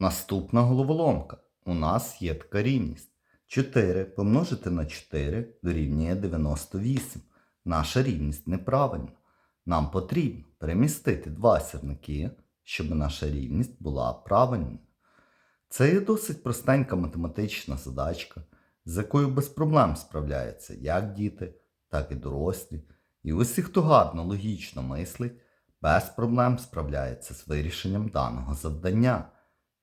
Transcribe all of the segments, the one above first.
Наступна головоломка. У нас є така рівність. 4 помножити на 4 дорівнює 98. Наша рівність неправильна. Нам потрібно перемістити два сірники, щоб наша рівність була правильною. Це є досить простенька математична задачка, з якою без проблем справляються як діти, так і дорослі. І усі, хто гарно логічно мислить, без проблем справляється з вирішенням даного завдання.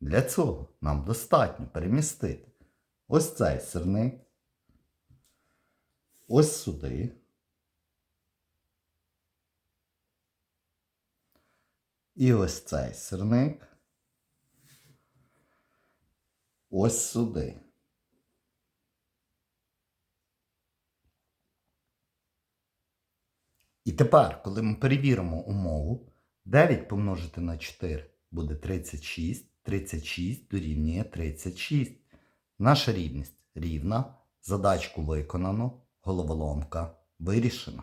Для цього нам достатньо перемістити ось цей сирник, ось сюди. І ось цей сирник. Ось сюди. І тепер, коли ми перевіримо умову, 9 помножити на 4 буде 36, 36 дорівнює 36. Наша рівність рівна, задачку виконано, головоломка вирішена.